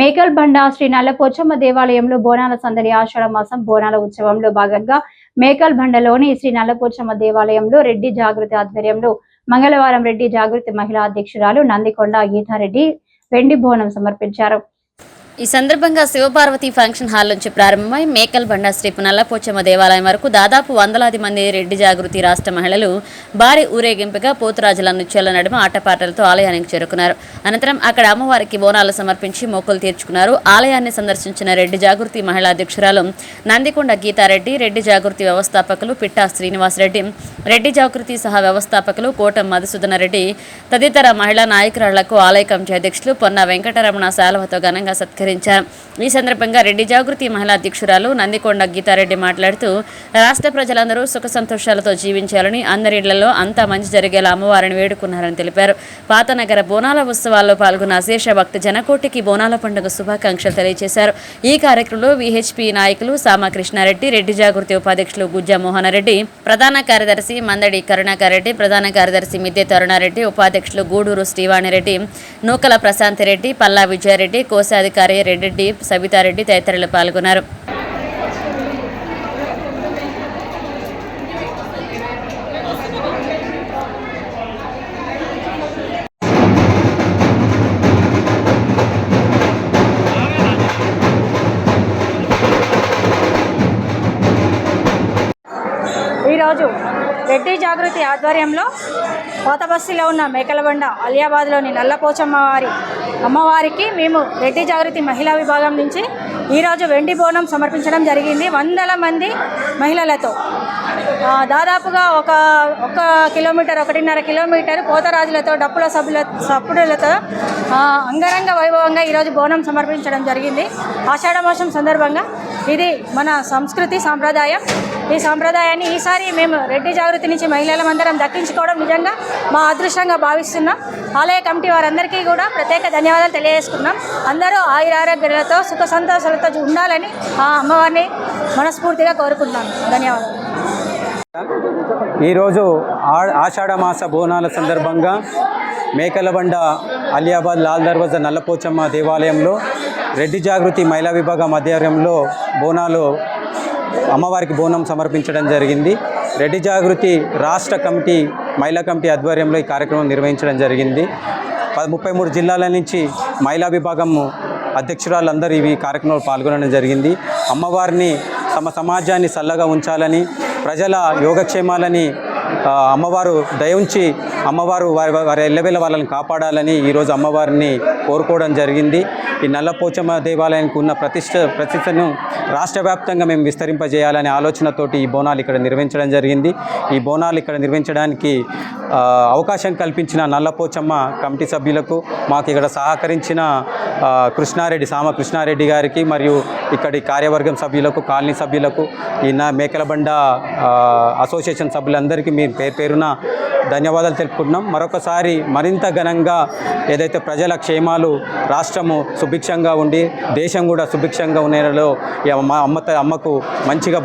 మేకల్ బండ శ్రీ నల్లపోచమ్మ దేవాలయంలో బోనాల సందడి ఆషాఢ మాసం బోనాల ఉత్సవంలో భాగంగా మేకల్ బండలోని శ్రీ నల్లపోచమ్మ దేవాలయంలో రెడ్డి జాగృతి ఆధ్వర్యంలో మంగళవారం రెడ్డి జాగృతి మహిళా అధ్యక్షురాలు నందికొండ గీతారెడ్డి వెండి బోనం సమర్పించారు. ఈ సందర్భంగా శివపార్వతి ఫంక్షన్ హాల్ నుంచి ప్రారంభమై మేకల్ బండ శ్రీ పునల్లపోచమ్మ దేవాలయం వరకు దాదాపు వందలాది మంది రెడ్డి జాగృతి రాష్ట్ర మహిళలు భారీ ఊరేగింపుగా పోతురాజుల నృత్యాల నడుమ ఆటపాటలతో ఆలయానికి చేరుకున్నారు. అనంతరం అక్కడ అమ్మవారికి బోనాలు సమర్పించి మొక్కులు తీర్చుకున్నారు. ఆలయాన్ని సందర్శించిన రెడ్డి జాగృతి మహిళా అధ్యక్షురాలు నందికొండ గీతారెడ్డి రెడ్డి జాగృతి వ్యవస్థాపకులు పిట్టా శ్రీనివాసరెడ్డి రెడ్డి జాగృతి సహా వ్యవస్థాపకులు కోటం మధుసూదన రెడ్డి తదితర మహిళా నాయకురాళ్ళకు ఆలయ కమిటీ అధ్యక్షులు పొన్న వెంకటరమణ శాలవతో ఘనంగా సత్కరించారు ఈ సందర్భంగా రెడ్డి జాగృతి మహిళా అధ్యక్షురాలు నందికొండ గీతారెడ్డి మాట్లాడుతూ రాష్ట్ర ప్రజలందరూ సుఖ సంతోషాలతో జీవించాలని అందరిళ్ళలో అంతా మంచి జరిగేలా అమ్మవారిని వేడుకున్నారని తెలిపారు. పాతనగర బోనాల ఉత్సవాల్లో పాల్గొన్న అశేష భక్త జనకోటికి బోనాల పండుగ శుభాకాంక్షలు తెలియజేశారు. ఈ కార్యక్రమంలో విహెచ్పి నాయకులు సామకృష్ణారెడ్డి రెడ్డి జాగృతి ఉపాధ్యక్షులు గుజ్జా మోహనరెడ్డి ప్రధాన కార్యదర్శి మందడి కరుణాకర్రెడ్డి ప్రధాన కార్యదర్శి మిద్దె తరుణారెడ్డి ఉపాధ్యక్షులు గూడూరు శ్రీవాణిరెడ్డి నూకల ప్రశాంతిరెడ్డి పల్లా విజయారెడ్డి కోశాధికారి రెడ్డి సబితారెడ్డి తదితరులు పాల్గొన్నారు. ఈరోజు రెడ్డి జాగృతి ఆధ్వర్యంలో కోతబస్తీలో ఉన్న మేకలబండ అలియాబాద్లోని నల్లపోచమ్మ వారి అమ్మవారికి మేము రెడ్డి జాగృతి మహిళా విభాగం నుంచి ఈరోజు వెండి బోనం సమర్పించడం జరిగింది. వందల మంది మహిళలతో. దాదాపుగా ఒక ఒక కిలోమీటర్ ఒకటిన్నర కిలోమీటర్ పోతరాజులతో డప్పుల సభ్యుల సభ్యులతో అంగరంగ వైభవంగా ఈరోజు బోనం సమర్పించడం జరిగింది. ఆషాఢ మాసం సందర్భంగా ఇది మన సంస్కృతి సాంప్రదాయం. ఈ సాంప్రదాయాన్ని ఈసారి మేము రెడ్డి జాగృతి నుంచి మహిళలందరం దక్కించుకోవడం నిజంగా మా అదృష్టంగా భావిస్తున్నాం. ఆలయ కమిటీ వారందరికీ కూడా ప్రత్యేక ధన్యవాదాలు తెలియజేసుకున్నాం అందరూ ఆయురారోగ్యాలతో సుఖ సంతోషాలతో ఉండాలని ఆ అమ్మవారిని మనస్ఫూర్తిగా కోరుకుంటున్నాను ధన్యవాదాలు. ఈరోజు ఆ- ఆషాఢ మాస బోనాల సందర్భంగా మేకలబండ అలియాబాద్ లాల్ దర్వాజా నల్లపోచమ్మ దేవాలయంలో రెడ్డి జాగృతి మహిళా విభాగం ఆధ్వర్యంలో బోనాలు అమ్మవారికి బోనం సమర్పించడం జరిగింది. రెడ్డి జాగృతి రాష్ట్ర కమిటీ మహిళా కమిటీ ఆధ్వర్యంలో ఈ కార్యక్రమం నిర్వహించడం జరిగింది. ముప్పై మూడు జిల్లాల నుంచి మహిళా విభాగము అధ్యక్షురాలందరూ ఈ కార్యక్రమంలో పాల్గొనడం జరిగింది. అమ్మవారిని తమ సమాజాన్ని చల్లగా ఉంచాలని ప్రజల యోగక్షేమాలని అమ్మవారు దయ ఉంచి అమ్మవారు వారి వారి ఎల్లవేళ వాళ్ళని కాపాడాలని ఈరోజు అమ్మవారిని కోరుకోవడం జరిగింది. ఈ నల్లపోచమ్మ దేవాలయానికి ఉన్న ప్రతిష్ట ప్రతిష్టను రాష్ట్ర వ్యాప్తంగా మేము విస్తరింపజేయాలనే ఆలోచనతోటి ఈ బోనాలు ఇక్కడ నిర్వహించడం జరిగింది. ఈ బోనాలు ఇక్కడ నిర్వహించడానికి అవకాశం కల్పించిన నల్లపోచమ్మ కమిటీ సభ్యులకు మాకు ఇక్కడ సహకరించిన కృష్ణారెడ్డి సామ కృష్ణారెడ్డి గారికి మరియు ఇక్కడి కార్యవర్గం సభ్యులకు కాలనీ సభ్యులకు ఈ మేకలబండ అసోసియేషన్ సభ్యులందరికీ మీ పేరు పేరున ధన్యవాదాలు తెలుపుకుంటున్నాం మరొకసారి మరింత ఘనంగా ఏదైతే ప్రజల క్షేమాలు రాష్ట్రము సుభిక్షంగా ఉండి దేశం కూడా సుభిక్షంగా ఉండేలో అమ్మ అమ్మ అమ్మకు మంచిగా